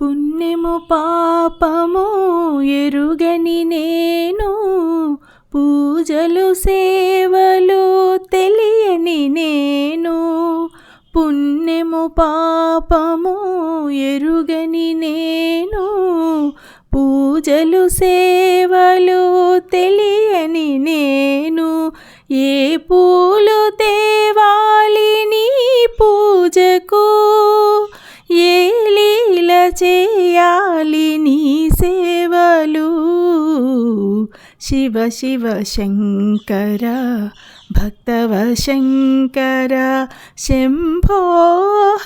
పుణ్యము పాపము ఎరుగని నేను పూజలు సేవలు తెలియని నేను పుణ్యము పాపము ఎరుగని నేను పూజలు సేవలు తెలియని నేను ఏ పూలు తేవాలి చేయాలి నీ సేవలు. శివ శివ శంకర భక్తవ శంకర శంభో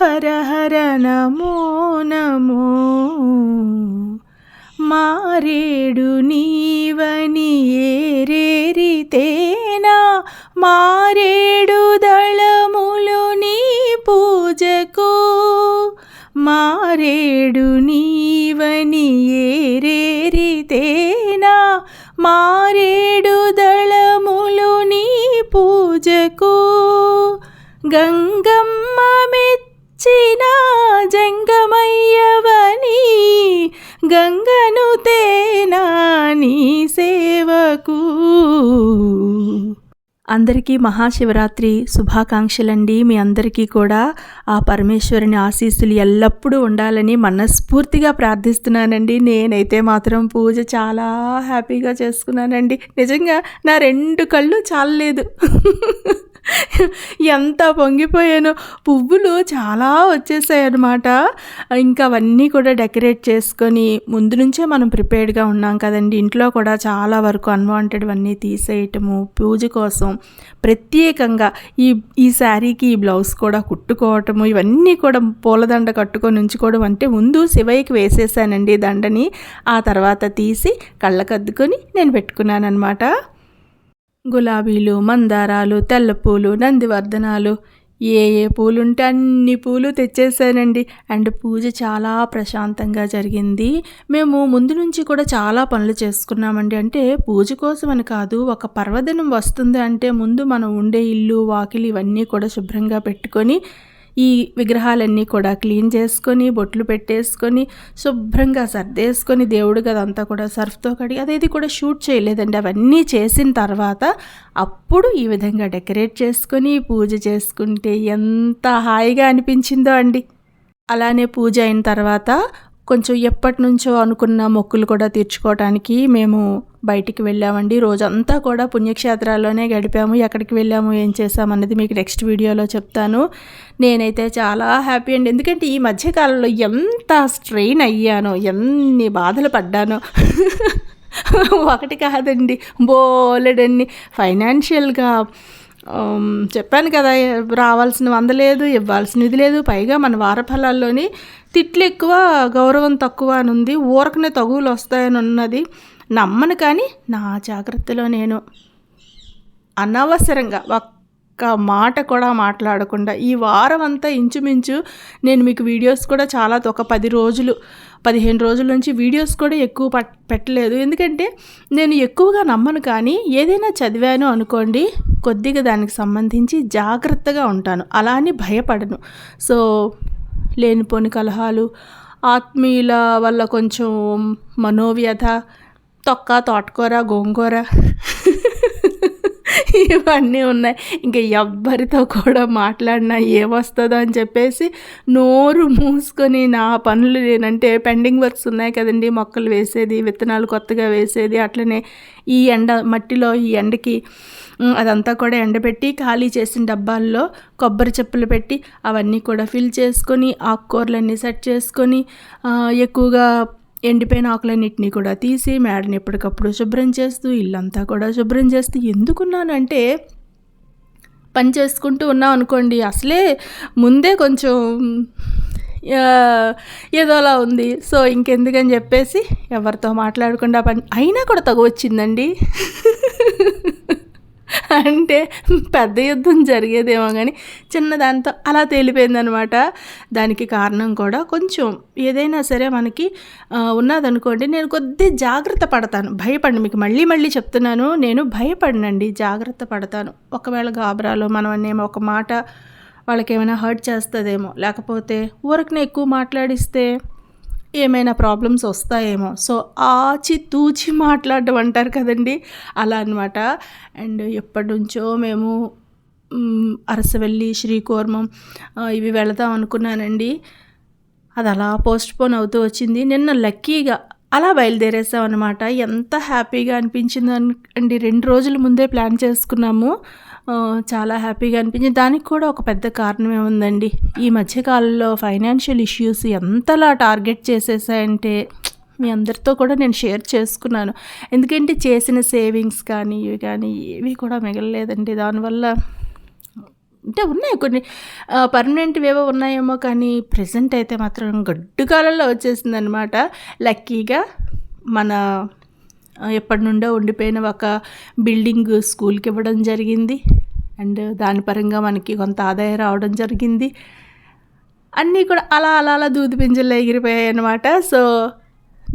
హర హర నమో నమో. మారేడు నీవని ఏరేరితేనా? మారేడు దళములు నీ పూజకు మారేడు నీవని ఏరేరితేనా? మారేడు దళములు నీ పూజకు గంగమ్మ మెచ్చిన జంగమయ్యవని గంగను తేనా నీ సేవకు? అందరికీ మహాశివరాత్రి శుభాకాంక్షలండి. మీ అందరికీ కూడా ఆ పరమేశ్వరుని ఆశీస్సులు ఎల్లప్పుడూ ఉండాలని మనస్ఫూర్తిగా ప్రార్థిస్తున్నానండి. నేనైతే మాత్రం పూజ చాలా హ్యాపీగా చేసుకున్నానండి. నిజంగా నా రెండు కళ్ళు చాలలేదు. ఎంత పొంగిపోయాను. పువ్వులు చాలా వచ్చేసాయి అనమాట ఇంకా అవన్నీ కూడా డెకరేట్ చేసుకొని ముందు నుంచే మనం ప్రిపేర్డ్గా ఉన్నాం కదండి. ఇంట్లో కూడా చాలా వరకు అన్వాంటెడ్వన్నీ తీసేయటము పూజ కోసం ప్రత్యేకంగా ఈ ఈ శారీకి ఈ బ్లౌజ్ కూడా కుట్టుకోవటము ఇవన్నీ కూడా పూలదండ కట్టుకొని ఉంచుకోవడం అంటే ముందు శివయ్యకి వేసేసానండి దండని. ఆ తర్వాత తీసి కళ్ళకద్దుకొని నేను పెట్టుకున్నాను అనమాట గులాబీలు మందారాలు తెల్ల పూలు నందివర్ధనాలు. ఏ ఏ పూలు ఉంటే అన్ని పూలు తెచ్చేసానండి. అండ్ పూజ చాలా ప్రశాంతంగా జరిగింది. మేము ముందు నుంచి కూడా చాలా పనులు చేసుకున్నామండి. అంటే పూజ కోసం అని కాదు ఒక పర్వదినం వస్తుంది అంటే ముందు మనం ఉండే ఇల్లు వాకిలి ఇవన్నీ కూడా శుభ్రంగా పెట్టుకొని ఈ విగ్రహాలన్నీ కూడా క్లీన్ చేసుకొని బొట్లు పెట్టేసుకొని శుభ్రంగా సర్దేసుకొని దేవుడు గదంతా కూడా సర్ఫ్తో కడిగి అదేది కూడా షూట్ చేయలేదండి. అవన్నీ చేసిన తర్వాత అప్పుడు ఈ విధంగా డెకరేట్ చేసుకొని పూజ చేసుకుంటే ఎంత హాయిగా అనిపించిందో అండి. అలానే పూజ అయిన తర్వాత కొంచెం ఎప్పటి నుంచో అనుకున్న మొక్కులు కూడా తీర్చుకోవడానికి మేము బయటికి వెళ్ళామండి. రోజంతా కూడా పుణ్యక్షేత్రాల్లోనే గడిపాము. ఎక్కడికి వెళ్ళాము ఏం చేసామన్నది మీకు నెక్స్ట్ వీడియోలో చెప్తాను. నేనైతే చాలా హ్యాపీ అండి. ఎందుకంటే ఈ మధ్యకాలంలో ఎంత స్ట్రెయిన్ అయ్యానో ఎన్ని బాధలు పడ్డానో. ఒకటి కాదండి బోలెడన్ని. ఫైనాన్షియల్గా చెప్పాను కదా రావాల్సిన వందలేదు ఇవ్వాల్సినది లేదు. పైగా మన వారఫలాల్లోని తిట్లు ఎక్కువ గౌరవం తక్కువ అని ఉంది. ఊరకనే తగువులు వస్తాయని ఉన్నది. నమ్మను కానీ నా జాగ్రత్తలో నేను అనవసరంగా ఒక్క మాట కూడా మాట్లాడకుండా ఈ వారం అంతా ఇంచుమించు నేను మీకు వీడియోస్ కూడా చాలా ఒక పది రోజులు పదిహేను రోజుల నుంచి వీడియోస్ కూడా ఎక్కువ పెట్టలేదు. ఎందుకంటే నేను ఎక్కువగా నమ్మను కానీ ఏదైనా చదివాను అనుకోండి కొద్దిగా దానికి సంబంధించి జాగ్రత్తగా ఉంటాను. అలా అని భయపడను. సో లేనిపోని కలహాలు ఆత్మీయుల వల్ల కొంచెం మనోవ్యధ తొక్క తోటకూర గోంగూర ఇవన్నీ ఉన్నాయి. ఇంకా ఎవ్వరితో కూడా మాట్లాడినా ఏమొస్తుందో అని చెప్పేసి నోరు మూసుకొని నా పనులు నేనంటే పెండింగ్ వర్క్స్ ఉన్నాయి కదండి. మొక్కలు వేసేది విత్తనాలు కొత్తగా వేసేది అట్లనే ఈ ఎండ మట్టిలో ఈ ఎండకి అదంతా కూడా ఎండబెట్టి ఖాళీ చేసిన డబ్బాల్లో కొబ్బరి చెప్పులు పెట్టి అవన్నీ కూడా ఫిల్ చేసుకొని ఆకుకూరలన్నీ సెట్ చేసుకొని ఎక్కువగా ఎండిపోయిన ఆకులన్నింటినీ కూడా తీసి మేడని ఎప్పటికప్పుడు శుభ్రం చేస్తూ ఇల్లంతా కూడా శుభ్రం చేస్తూ ఎందుకున్నానంటే పని చేసుకుంటూ ఉన్నాం అనుకోండి. అసలే ముందే కొంచెం ఏదోలా ఉంది. సో ఇంకెందుకని చెప్పేసి ఎవరితో మాట్లాడకుండా పని అయినా కూడా తగు వచ్చిందండి అంటే పెద్ద యుద్ధం జరిగేదేమో కానీ చిన్న దాంతో అలా తేలిపోయిందనమాట. దానికి కారణం కూడా కొంచెం ఏదైనా సరే మనకి ఉన్నదనుకోండి నేను కొద్ది జాగ్రత్త పడతాను. భయపడి మీకు మళ్ళీ మళ్ళీ చెప్తున్నాను. నేను భయపడినండి. జాగ్రత్త పడతాను. ఒకవేళ గాబరాలో మనం ఏమో ఒక మాట వాళ్ళకేమైనా హర్ట్ చేస్తుందేమో. లేకపోతే ఊరకనే ఎక్కువ మాట్లాడిస్తే ఏమైనా ప్రాబ్లమ్స్ వస్తాయేమో. సో ఆచి తూచి మాట్లాడడం అంటారు కదండి. అలా అనమాట అండ్ ఎప్పటి నుంచో మేము అరసవెల్లి శ్రీకూర్మం ఇవి వెళదాం అనుకున్నానండి. అది అలా పోస్ట్ పోన్ అవుతూ వచ్చింది. నిన్న లక్కీగా అలా బయలుదేరేసాం అనమాట ఎంత హ్యాపీగా అనిపించింది అండి రెండు రోజుల ముందే ప్లాన్ చేసుకున్నాము. చాలా హ్యాపీగా అనిపించింది. దానికి కూడా ఒక పెద్ద కారణమే ఉందండి. ఈ మధ్యకాలంలో ఫైనాన్షియల్ ఇష్యూస్ ఎంతలా టార్గెట్ చేసేసాయంటే మీ అందరితో కూడా నేను షేర్ చేసుకున్నాను. ఎందుకంటే చేసిన సేవింగ్స్ కానీ ఇవి కానీ ఏవి కూడా మిగలలేదండి. దానివల్ల అంటే ఉన్నాయి కొన్ని. పర్మనెంట్వి ఏవో ఉన్నాయేమో కానీ ప్రజెంట్ అయితే మాత్రం గడ్డుకాలంలో వచ్చేసిందనమాట వచ్చేసింది అనమాట లక్కీగా మన ఎప్పటి నుండో ఉండిపోయిన ఒక బిల్డింగ్ స్కూల్కి ఇవ్వడం జరిగింది. అండ్ దాని పరంగా మనకి కొంత ఆదాయం రావడం జరిగింది. అన్నీ కూడా అలా అలా అలా దూది పింజల్లో ఎగిరిపోయాయి అనమాట సో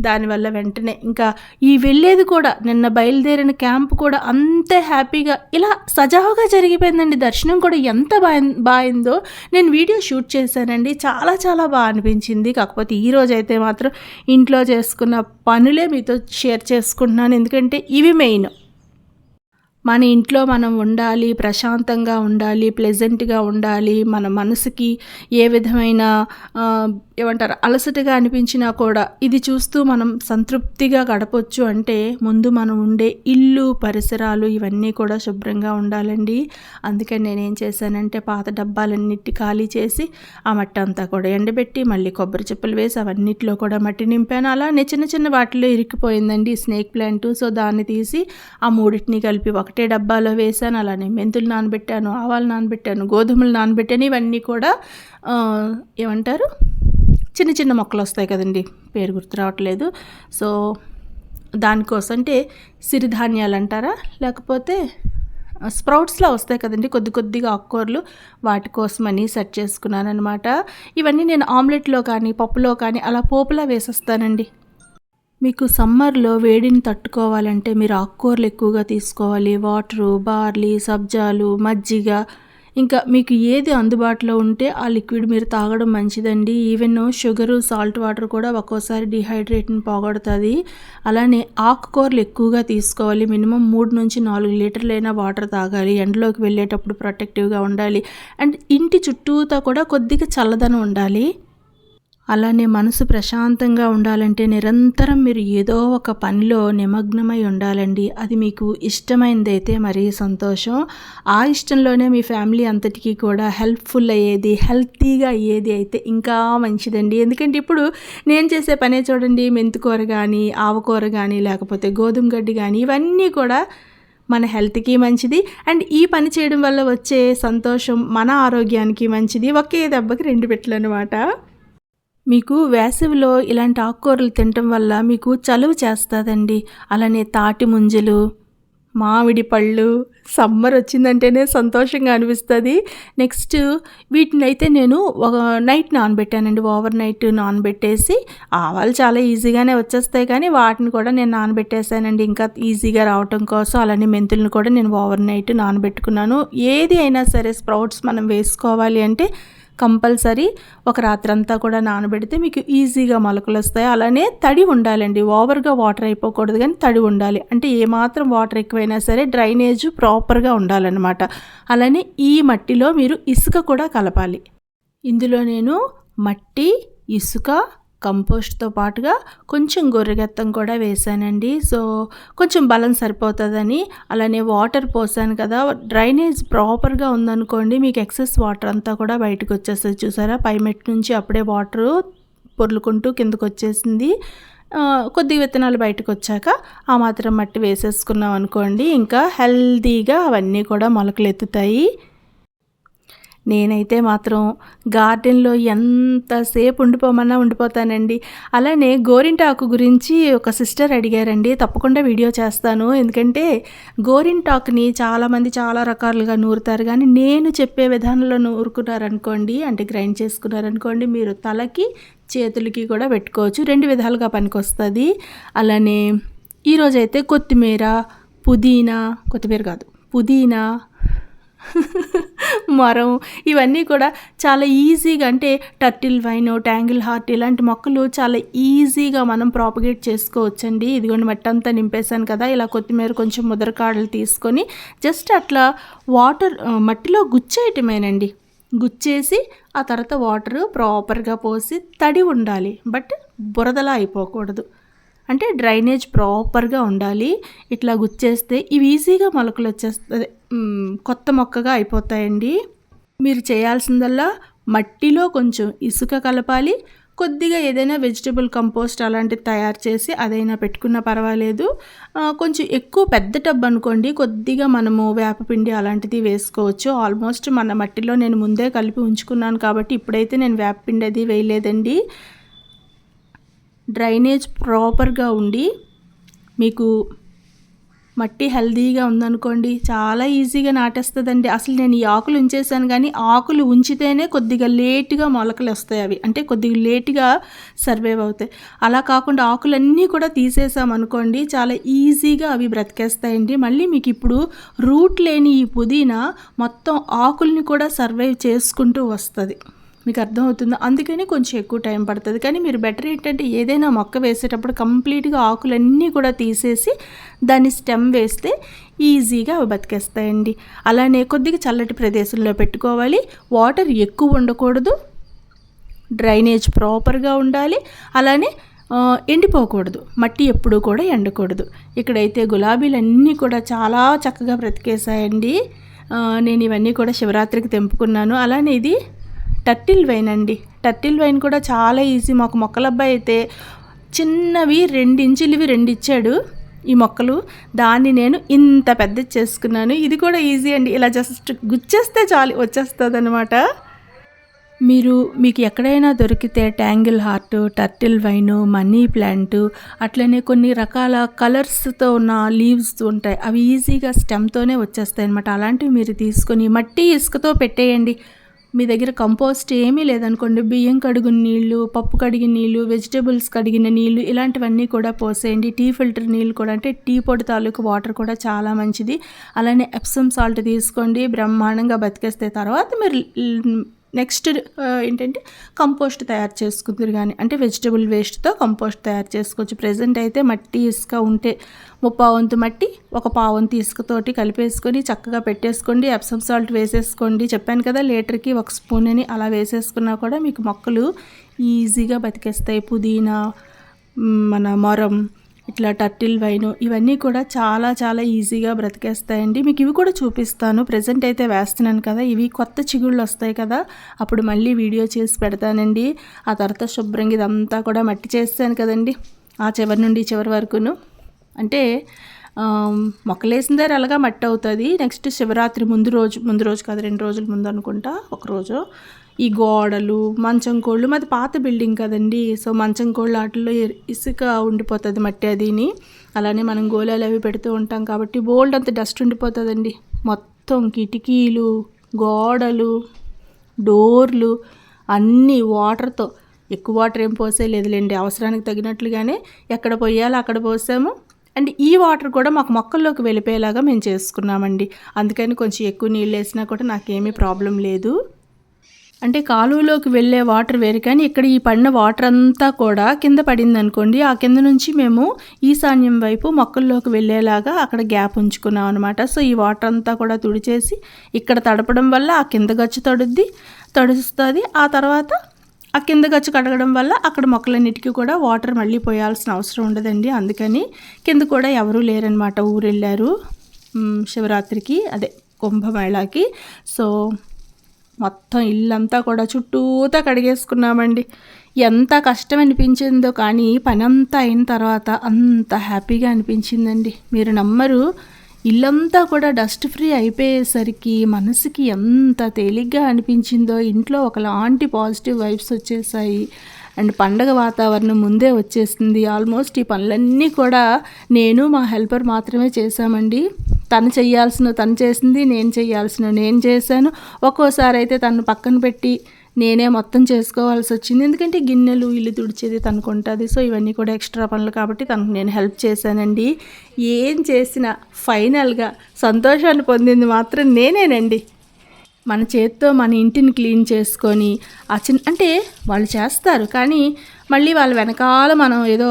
దానివల్ల వెంటనే. ఇంకా ఈ వెళ్ళేది కూడా నిన్న బయలుదేరిన క్యాంప్ కూడా అంతే హ్యాపీగా ఇలా సజావుగా జరిగిపోయిందండి. దర్శనం కూడా ఎంత బాగా బాగుందో నేను వీడియో షూట్ చేశానండి. చాలా చాలా బాగా అనిపించింది. కాకపోతే ఈ రోజు అయితే మాత్రం ఇంట్లో చేసుకున్న పనులే మీతో షేర్ చేసుకుంటున్నాను. ఎందుకంటే ఇవి మెయిన్. మన ఇంట్లో మనం ఉండాలి ప్రశాంతంగా ఉండాలి ప్లెజెంట్గా ఉండాలి మన మనసుకి ఏ విధమైన ఏమంటారు అలసటగా అనిపించినా కూడా ఇది చూస్తూ మనం సంతృప్తిగా గడపొచ్చు అంటే ముందు మనం ఉండే ఇల్లు పరిసరాలు ఇవన్నీ కూడా శుభ్రంగా ఉండాలండి. అందుకని నేనేం చేశానంటే పాత డబ్బాలన్నిటి ఖాళీ చేసి ఆ మట్టి అంతా కూడా ఎండబెట్టి మళ్ళీ కొబ్బరి చెప్పులు వేసి అవన్నిట్లో కూడా మట్టి నింపాను. అలానే చిన్న చిన్న వాటిలో ఇరికిపోయిందండి స్నేక్ ప్లాంట్. సో దాన్ని తీసి ఆ మూడింటిని కలిపి ఒకటే డబ్బాలో వేసాను అలానే మెంతులు నానబెట్టాను ఆవాలు నానబెట్టాను గోధుమలు నానబెట్టాను ఇవన్నీ కూడా ఏమంటారు? చిన్న చిన్న మొక్కలు వస్తాయి కదండి పేరు గుర్తు రావట్లేదు. సో దానికోసం అంటే సిరిధాన్యాలు అంటారా? లేకపోతే స్ప్రౌట్స్లో వస్తాయి కదండి కొద్ది కొద్దిగా ఆకుకూరలు వాటి కోసమని సెట్ చేసుకున్నాను అనమాట ఇవన్నీ నేను ఆమ్లెట్లో కానీ పప్పులో కానీ అలా పోపులా వేసేస్తానండి. మీకు సమ్మర్లో వేడిని తట్టుకోవాలంటే మీరు ఆకుకూరలు ఎక్కువగా తీసుకోవాలి. వాటరు బార్లీ సబ్జాలు మజ్జిగ. ఇంకా మీకు ఏది అందుబాటులో ఉంటే ఆ లిక్విడ్ మీరు తాగడం మంచిదండి. ఈవెన్ షుగరు సాల్ట్ వాటర్ కూడా ఒక్కోసారి డిహైడ్రేట్ని పోగొడుతుంది. అలానే ఆకుకూరలు ఎక్కువగా తీసుకోవాలి. మినిమం మూడు నుంచి నాలుగు లీటర్లైనా వాటర్ తాగాలి. ఎండలోకి వెళ్ళేటప్పుడు ప్రొటెక్టివ్గా ఉండాలి. అండ్ ఇంటి చుట్టూతా కూడా కొద్దిగా చల్లదనం ఉండాలి. అలానే మనసు ప్రశాంతంగా ఉండాలంటే నిరంతరం మీరు ఏదో ఒక పనిలో నిమగ్నమై ఉండాలండి. అది మీకు ఇష్టమైనదైతే మరీ సంతోషం. ఆ ఇష్టంలోనే మీ ఫ్యామిలీ అంతటికీ కూడా హెల్ప్ఫుల్ అయ్యేది హెల్తీగా అయ్యేది అయితే ఇంకా మంచిదండి. ఎందుకంటే ఇప్పుడు నేను చేసే పనే చూడండి మెంతికూర కానీ ఆవకూర కానీ లేకపోతే గోధుమ గడ్డి కానీ ఇవన్నీ కూడా మన హెల్త్కి మంచిది. అండ్ ఈ పని చేయడం వల్ల వచ్చే సంతోషం మన ఆరోగ్యానికి మంచిది. ఒకే దెబ్బకి రెండు పెట్టలు అనమాట మీకు వేసవిలో ఇలాంటి ఆకుకూరలు తినటం వల్ల మీకు చలువ చేస్తుందండి. అలానే తాటి ముంజలు మామిడి పళ్ళు సమ్మర్ వచ్చిందంటేనే సంతోషంగా అనిపిస్తుంది. నెక్స్ట్ వీటిని అయితే నేను ఒక నైట్ నానబెట్టానండి. ఓవర్ నైట్ నానబెట్టేసి ఆవాలు చాలా ఈజీగానే వచ్చేస్తాయి కానీ వాటిని కూడా నేను నానబెట్టేసానండి. ఇంకా ఈజీగా రావటం కోసం అలానే మెంతులను కూడా నేను ఓవర్ నైట్ నానబెట్టుకున్నాను. ఏది అయినా సరే స్ప్రౌట్స్ మనం వేసుకోవాలి అంటే కంపల్సరీ ఒక రాత్రంతా కూడా నానబెడితే మీకు ఈజీగా మొలకలు వస్తాయి. అలానే తడి ఉండాలండి. ఓవర్గా వాటర్ అయిపోకూడదు కానీ తడి ఉండాలి. అంటే ఏమాత్రం వాటర్ ఎక్కువైనా సరే డ్రైనేజ్ ప్రాపర్గా ఉండాలన్నమాట. అలానే ఈ మట్టిలో మీరు ఇసుక కూడా కలపాలి. ఇందులో నేను మట్టి ఇసుక కంపోస్ట్తో పాటుగా కొంచెం గొర్రెగెత్తం కూడా వేసానండి సో కొంచెం బలం సరిపోతుందని అలానే వాటర్ పోసాను కదా డ్రైనేజ్ ప్రాపర్గా ఉందనుకోండి మీకు ఎక్సెస్ వాటర్ అంతా కూడా బయటకు వచ్చేస్తుంది. చూసారా? పై మెట్టు నుంచి అప్పుడే వాటరు పొర్లుకుంటూ కిందకు వచ్చేసింది కొద్ది విత్తనాలు బయటకు వచ్చాక ఆ మాత్రం మట్టి వేసేసుకున్నాం అనుకోండి ఇంకా హెల్దీగా అవన్నీ కూడా మొలకలు ఎత్తుతాయి నేనైతే మాత్రం గార్డెన్లో ఎంతసేపు ఉండిపోమన్నా ఉండిపోతానండి. అలానే గోరింటాకు గురించి ఒక సిస్టర్ అడిగారండి. తప్పకుండా వీడియో చేస్తాను. ఎందుకంటే గోరింటాకుని చాలామంది చాలా రకాలుగా నూరుతారు. కానీ నేను చెప్పే విధానంలో నూరుకున్నారనుకోండి అంటే గ్రైండ్ చేసుకున్నారనుకోండి మీరు తలకి చేతులకి కూడా పెట్టుకోవచ్చు. రెండు విధాలుగా పనికొస్తుంది. అలానే ఈరోజైతే కొత్తిమీర పుదీనా కొత్తిమీర కాదు పుదీనా మరం ఇవన్నీ కూడా చాలా ఈజీగా అంటే టర్టిల్ వైన్ ట్యాంగిల్ హార్ట్ ఇలాంటి మొక్కలు చాలా ఈజీగా మనం ప్రాపగేట్ చేసుకోవచ్చండి. ఇదిగోండి మట్టి అంతా నింపేశాను కదా ఇలా కొత్తిమీర కొంచెం ముదరకాడలు తీసుకొని జస్ట్ అట్లా వాటర్ మట్టిలో గుచ్చేయటమేనండి. గుచ్చేసి ఆ తర్వాత వాటర్ ప్రాపర్గా పోసి తడి ఉండాలి. బట్ బురదలా అయిపోకూడదు. అంటే డ్రైనేజ్ ప్రాపర్గా ఉండాలి. ఇట్లా గుచ్చేస్తే ఇవి ఈజీగా మొలకలు వచ్చేస్తుంది కొత్త మొక్కగా అయిపోతాయండి. మీరు చేయాల్సిందల్లా మట్టిలో కొంచెం ఇసుక కలపాలి. కొద్దిగా ఏదైనా వెజిటబుల్ కంపోస్ట్ అలాంటిది తయారు చేసి అదైనా పెట్టుకున్నా పర్వాలేదు. కొంచెం ఎక్కువ పెద్ద టబ్ అనుకోండి. కొద్దిగా మనము వేపపిండి అలాంటిది వేసుకోవచ్చు. ఆల్మోస్ట్ మన మట్టిలో నేను ముందే కలిపి ఉంచుకున్నాను కాబట్టి ఇప్పుడైతే నేను వేపపిండి అది వేయలేదండి. డ్రైనేజ్ ప్రాపర్గా ఉండి మీకు మట్టి హెల్దీగా ఉందనుకోండి చాలా ఈజీగా నాటేస్తుందండి. అసలు నేను ఈ ఆకులు ఉంచేసాను కానీ ఆకులు ఉంచితేనే కొద్దిగా లేట్గా మొలకలు వస్తాయి అవి. అంటే కొద్దిగా లేట్గా సర్వైవ్ అవుతాయి. అలా కాకుండా ఆకులన్నీ కూడా తీసేసాం అనుకోండి చాలా ఈజీగా అవి బ్రతికేస్తాయండి. మళ్ళీ మీకు ఇప్పుడు రూట్ లేని ఈ పుదీనా మొత్తం ఆకుల్ని కూడా సర్వైవ్ చేసుకుంటూ వస్తుంది. మీకు అర్థమవుతుందో? అందుకని కొంచెం ఎక్కువ టైం పడుతుంది. కానీ మీరు బెటర్ ఏంటంటే ఏదైనా మొక్క వేసేటప్పుడు కంప్లీట్గా ఆకులన్నీ కూడా తీసేసి దాన్ని స్టెమ్ వేస్తే ఈజీగా అవి బతికేస్తాయండి. అలానే కొద్దిగా చల్లటి ప్రదేశంలో పెట్టుకోవాలి. వాటర్ ఎక్కువ ఉండకూడదు. డ్రైనేజ్ ప్రాపర్గా ఉండాలి. అలానే ఎండిపోకూడదు. మట్టి ఎప్పుడూ కూడా ఎండకూడదు. ఇక్కడైతే గులాబీలన్నీ కూడా చాలా చక్కగా బ్రతికేసాయండి నేను ఇవన్నీ కూడా శివరాత్రికి తెంపుకున్నాను. అలానే ఇది టర్టిల్ వైన్ అండి. టర్టిల్ వైన్ కూడా చాలా ఈజీ మాకు మొక్కలబ్బాయి అయితే చిన్నవి రెండు ఇంచులవి రెండు ఇచ్చాడు ఈ మొక్కలు. దాన్ని నేను ఇంత పెద్ద చేసుకున్నాను. ఇది కూడా ఈజీ అండి. ఇలా జస్ట్ గుచ్చేస్తే చాలు వచ్చేస్తుంది అనమాట మీరు మీకు ఎక్కడైనా దొరికితే tangle heart turtle vine money plant అట్లనే కొన్ని రకాల కలర్స్తో ఉన్న లీవ్స్ ఉంటాయి. అవి ఈజీగా స్టెమ్తోనే వచ్చేస్తాయి అనమాట అలాంటివి మీరు తీసుకొని మట్టి ఇసుకతో పెట్టేయండి. మీ దగ్గర కంపోస్ట్ ఏమీ లేదనుకోండి. బియ్యం కడుగు నీళ్ళు పప్పు కడిగిన నీళ్ళు వెజిటేబుల్స్ కడిగిన నీళ్ళు ఇలాంటివన్నీ కూడా పోసేయండి. టీ ఫిల్టర్ నీళ్ళు కూడా అంటే టీ పొడి తాలూకు వాటర్ కూడా చాలా మంచిది. అలానే ఎప్సమ్ సాల్ట్ తీసుకోండి. బ్రహ్మాండంగా బతికేస్తే తర్వాత మీరు నెక్స్ట్ ఏంటంటే కంపోస్ట్ తయారు చేసుకుందరు కానీ అంటే వెజిటబుల్ వేస్ట్తో కంపోస్ట్ తయారు చేసుకోవచ్చు. ప్రజెంట్ అయితే మట్టి ఇసుక ఉంటే ముప్పావంతు మట్టి ఒక పావంతు ఇసుకతోటి కలిపేసుకొని చక్కగా పెట్టేసుకోండి. ఎప్సమ్ సాల్ట్ వేసేసుకోండి. చెప్పాను కదా లీటర్కి ఒక స్పూన్ అని అలా వేసేసుకున్నా కూడా మీకు మొక్కలు ఈజీగా బతికేస్తాయి. పుదీనా మన మొరం ఇట్లా టర్టిల్ వైన్ ఇవన్నీ కూడా చాలా చాలా ఈజీగా బ్రతికేస్తాయండి. మీకు ఇవి కూడా చూపిస్తాను. ప్రజెంట్ అయితే వేస్తున్నాను కదా ఇవి కొత్త చిగుళ్ళు వస్తాయి కదా అప్పుడు మళ్ళీ వీడియో చేసి పెడతానండి. ఆ తర్వాత శుభ్రంగా ఇదంతా కూడా మట్టి చేస్తాను కదండి ఆ చివరి నుండి చివరి వరకును. అంటే మొక్కలేసిన దగ్గర అలాగా మట్టి అవుతుంది. నెక్స్ట్ శివరాత్రి ముందు రోజు ముందు రోజు కాదు రెండు రోజుల ముందు అనుకుంటా ఒక రోజు. ఈ గోడలు మంచం కోళ్ళు మాది పాత బిల్డింగ్ కదండి. సో మంచం కోళ్ళు వాటిల్లో ఇసుక ఉండిపోతుంది మట్టి అదిని. అలానే మనం గోళాలు అవి పెడుతూ ఉంటాం కాబట్టి బోల్డ్ అంత డస్ట్ ఉండిపోతుందండి. మొత్తం కిటికీలు గోడలు డోర్లు అన్నీ వాటర్తో. ఎక్కువ వాటర్ ఏం పోసేయలేదులేండి అవసరానికి తగినట్లుగానే ఎక్కడ పోయాలో అక్కడ పోసాము. అండ్ ఈ వాటర్ కూడా మాకు మొక్కల్లోకి వెళ్ళిపోయేలాగా మేము చేసుకున్నామండి. అందుకని కొంచెం ఎక్కువ నీళ్ళు వేసినా కూడా నాకేమీ ప్రాబ్లం లేదు. అంటే కాలువలోకి వెళ్ళే వాటర్ వేరు కానీ ఇక్కడ ఈ పడిన వాటర్ అంతా కూడా కింద పడింది అనుకోండి ఆ కింద నుంచి మేము ఈశాన్యం వైపు మొక్కల్లోకి వెళ్ళేలాగా అక్కడ గ్యాప్ ఉంచుకున్నాం అనమాట సో ఈ వాటర్ అంతా కూడా తుడిచేసి ఇక్కడ తడపడం వల్ల ఆ కింద గచ్చు తడుద్ది తడుస్తుంది. ఆ తర్వాత ఆ కింద గచ్చు కడగడం వల్ల అక్కడ మొక్కలన్నిటికీ కూడా వాటర్ మళ్ళీ పోయాల్సిన అవసరం ఉండదండి. అందుకని కింద కూడా ఎవరూ లేరనమాట ఊరు వెళ్ళారు శివరాత్రికి అదే కుంభమేళాకి. సో మొత్తం ఇల్లంతా కూడా చుట్టూతా కడిగేసుకున్నామండి. ఎంత కష్టం అనిపించిందో కానీ పని అంతా అయిన తర్వాత అంత హ్యాపీగా అనిపించిందండి. మీరు నమ్మరు ఇల్లంతా కూడా డస్ట్ ఫ్రీ అయిపోయేసరికి మనసుకి ఎంత తేలిగ్గా అనిపించిందో ఇంట్లో ఒకలాంటి పాజిటివ్ వైబ్స్ వచ్చేసాయి. అండ్ పండగ వాతావరణం ముందే వచ్చేసింది. ఆల్మోస్ట్ ఈ పనులన్నీ కూడా నేను మా హెల్పర్ మాత్రమే చేశామండి. తను చేయాల్సిన తను చేసింది నేను చేయాల్సిన నేను చేశాను. ఒక్కోసారి అయితే తను పక్కన పెట్టి నేనే మొత్తం చేసుకోవాల్సి వచ్చింది. ఎందుకంటే గిన్నెలు ఇల్లు తుడిచేది తనకు ఉంటుంది. సో ఇవన్నీ కూడా ఎక్స్ట్రా పనులు కాబట్టి తనకు నేను హెల్ప్ చేశానండి. ఏం చేసినా ఫైనల్గా సంతోషాన్ని పొందింది మాత్రం నేనేనండి. మన చేత్తో మన ఇంటిని క్లీన్ చేసుకొని ఆ చిన్న అంటే వాళ్ళు చేస్తారు కానీ మళ్ళీ వాళ్ళ వెనకాల మనం ఏదో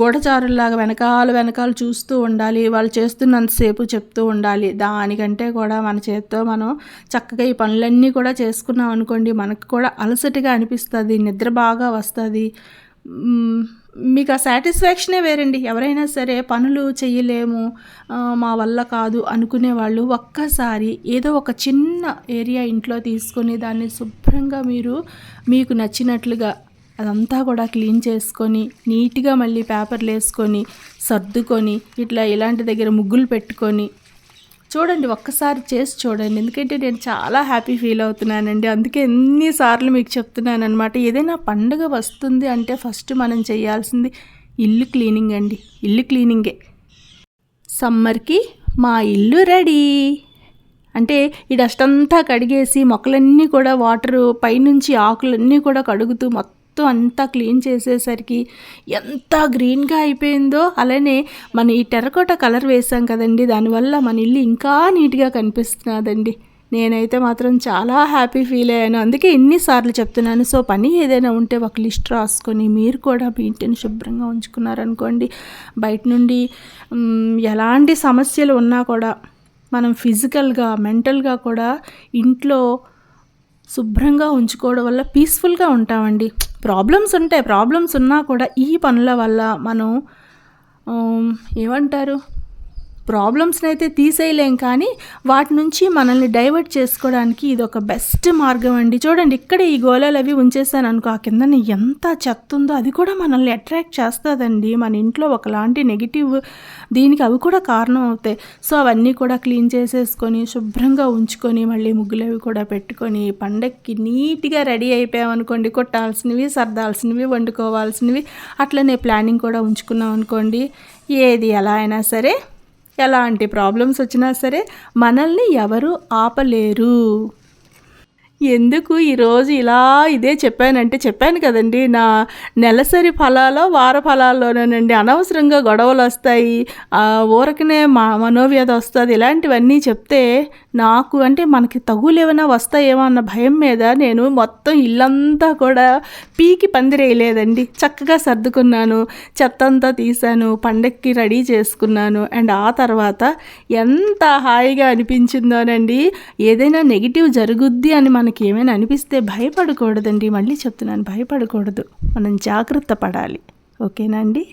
గూఢచారుల్లాగా వెనకాల వెనకాల చూస్తూ ఉండాలి వాళ్ళు చేస్తున్నంతసేపు చెప్తూ ఉండాలి. దానికంటే కూడా మన చేత్తో మనం చక్కగా ఈ పనులన్నీ కూడా చేసుకున్నాం అనుకోండి మనకు కూడా అలసటగా అనిపిస్తుంది నిద్ర బాగా వస్తుంది. మీకు ఆ సాటిస్ఫాక్షనే వేరండి. ఎవరైనా సరే పనులు చేయలేము మా వల్ల కాదు అనుకునే వాళ్ళు ఒక్కసారి ఏదో ఒక చిన్న ఏరియా ఇంట్లో తీసుకొని దాన్ని శుభ్రంగా మీరు మీకు నచ్చినట్లుగా అదంతా కూడా క్లీన్ చేసుకొని నీట్గా మళ్ళీ పేపర్లు వేసుకొని సర్దుకొని ఇట్లా ఇలాంటి దగ్గర ముగ్గులు పెట్టుకొని చూడండి ఒక్కసారి చేసి చూడండి. ఎందుకంటే నేను చాలా హ్యాపీ ఫీల్ అవుతున్నానండి. అందుకే ఎన్నిసార్లు మీకు చెప్తున్నాను అనమాట ఏదైనా పండుగ వస్తుంది అంటే ఫస్ట్ మనం చేయాల్సింది ఇల్లు క్లీనింగ్ అండి. ఇల్లు క్లీనింగే. సమ్మర్కి మా ఇల్లు రెడీ. అంటే ఈ డస్ట్ అంతా కడిగేసి మొక్కలన్నీ కూడా వాటర్ పైనుంచి ఆకులన్నీ కూడా కడుగుతూ మొత్తం మొత్తం అంతా క్లీన్ చేసేసరికి ఎంత గ్రీన్గా అయిపోయిందో అలానే మన ఈ టెర్రకోట కలర్ వేసాం కదండి దానివల్ల మన ఇల్లు ఇంకా నీట్గా కనిపిస్తున్నదండి. నేనైతే మాత్రం చాలా హ్యాపీ ఫీల్ అయ్యాను. అందుకే ఎన్నిసార్లు చెప్తున్నాను సో పని ఏదైనా ఉంటే ఒక లిస్ట్ రాసుకొని మీరు కూడా మీ ఇంటిని శుభ్రంగా ఉంచుకున్నారనుకోండి. బయట నుండి ఎలాంటి సమస్యలు ఉన్నా కూడా మనం ఫిజికల్గా మెంటల్గా కూడా ఇంట్లో శుభ్రంగా ఉంచుకోవడం వల్ల పీస్ఫుల్గా ఉంటామండి. ప్రాబ్లమ్స్ ఉంటాయి. ప్రాబ్లమ్స్ ఉన్నా కూడా ఈ పనుల వల్ల మనం ఏమంటారు? ప్రాబ్లమ్స్ని అయితే తీసేయలేం కానీ వాటి నుంచి మనల్ని డైవర్ట్ చేసుకోవడానికి ఇది ఒక బెస్ట్ మార్గం అండి. చూడండి ఇక్కడ ఈ గోళాలు అవి ఉంచేసాను అనుకో ఆ కింద ఎంత చెత్త ఉందో అది కూడా మనల్ని అట్రాక్ట్ చేస్తుందండి. మన ఇంట్లో ఒకలాంటి నెగిటివ్ దీనికి అవి కూడా కారణం అవుతాయి. సో అవన్నీ కూడా క్లీన్ చేసేసుకొని శుభ్రంగా ఉంచుకొని మళ్ళీ ముగ్గులు అవి కూడా పెట్టుకొని పండక్కి నీట్గా రెడీ అయిపోయామనుకోండి కొట్టాల్సినవి సర్దాల్సినవి వండుకోవాల్సినవి అట్లనే ప్లానింగ్ కూడా ఉంచుకున్నాం అనుకోండి. ఏది ఎలా అయినా సరే ఎలాంటి ప్రాబ్లమ్స్ వచ్చినా సరే మనల్ని ఎవరు ఆపలేరు. ఎందుకు ఈరోజు ఇలా ఇదే చెప్పానంటే చెప్పాను కదండి. నా నెలసరి ఫలాలో వార ఫలాల్లోనేనండి. అనవసరంగా గొడవలు వస్తాయి. ఆ, ఊరకనే మా మనోవ్యధ వస్తుంది. ఇలాంటివన్నీ చెప్తే నాకు అంటే మనకి తగులు ఏమైనా వస్తాయేమో అన్న భయం మీద నేను మొత్తం ఇల్లంతా కూడా పీకి పందిరేయలేదండి. చక్కగా సర్దుకున్నాను. చెత్త అంతా తీశాను. పండక్కి రెడీ చేసుకున్నాను. అండ్ ఆ తర్వాత ఎంత హాయిగా అనిపించిందోనండి. ఏదైనా నెగిటివ్ జరుగుద్ది అని మనకి ఏమైనా అనిపిస్తే భయపడకూడదండి. మళ్ళీ చెప్తున్నాను భయపడకూడదు. మనం జాగ్రత్త పడాలి. ఓకేనా అండి?